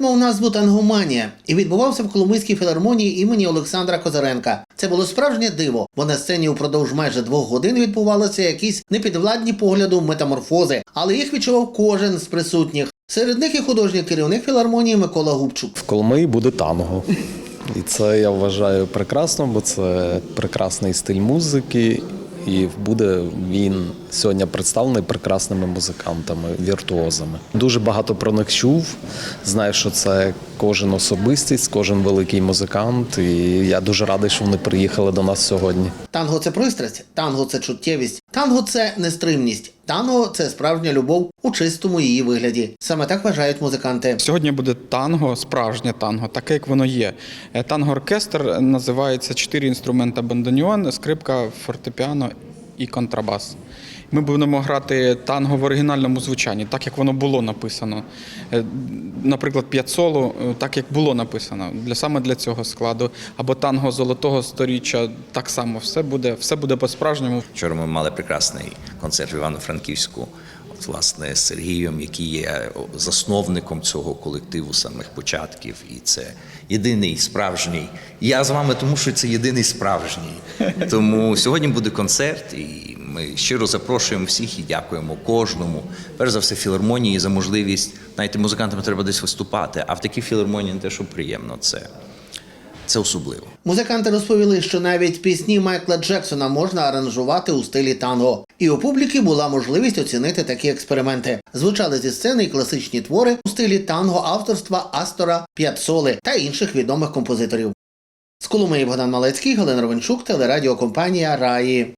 назву Тангоманія і відбувався в Коломийській філармонії імені Олександра Козаренка. Це було справжнє диво, бо на сцені упродовж майже двох годин відбувалися якісь непідвладні погляду метаморфози, але їх відчував кожен з присутніх. Серед них і художній керівник філармонії Микола Губчук. В Коломиї буде танго. І це я вважаю прекрасно, бо це прекрасний стиль музики, і буде він сьогодні представлений прекрасними музикантами, віртуозами. Дуже багато про них чув. Знаю, що це кожен особистість, кожен великий музикант. І я дуже радий, що вони приїхали до нас сьогодні. Танго це пристрасть, танго це чуттєвість, танго це нестримність, танго це справжня любов у чистому її вигляді. Саме так вважають музиканти. Сьогодні буде танго, справжнє танго, таке як воно є. Е, Танго-оркестр називається чотири інструмента бандоніон, скрипка, фортепіано і контрабас. Ми будемо грати танго в оригінальному звучанні, так як воно було написано. Е, Наприклад, п'ятсоло, е, так як було написано, для саме для цього складу. Або танго золотого сторіччя, так само все буде, все буде по-справжньому. Вчора ми мали прекрасний концерт в Івано-Франківську. Власне, з Сергієм, який є засновником цього колективу самих початків, і це єдиний справжній. Я з вами, тому що це єдиний справжній. Тому сьогодні буде концерт, і ми щиро запрошуємо всіх і дякуємо кожному. Перш за все, філармонії за можливість. Знаєте, музикантам треба десь виступати, а в такій філармонії не те, що приємно, це, це особливо. Музиканти розповіли, що навіть пісні Майкла Джексона можна аранжувати у стилі танго. І у публіки була можливість оцінити такі експерименти. Звучали зі сцени й класичні твори у стилі танго авторства Астора П'ятсоли та інших відомих композиторів. З Коломиї Богдан Малецький, Галина Ровенчук, телерадіокомпанія Раї.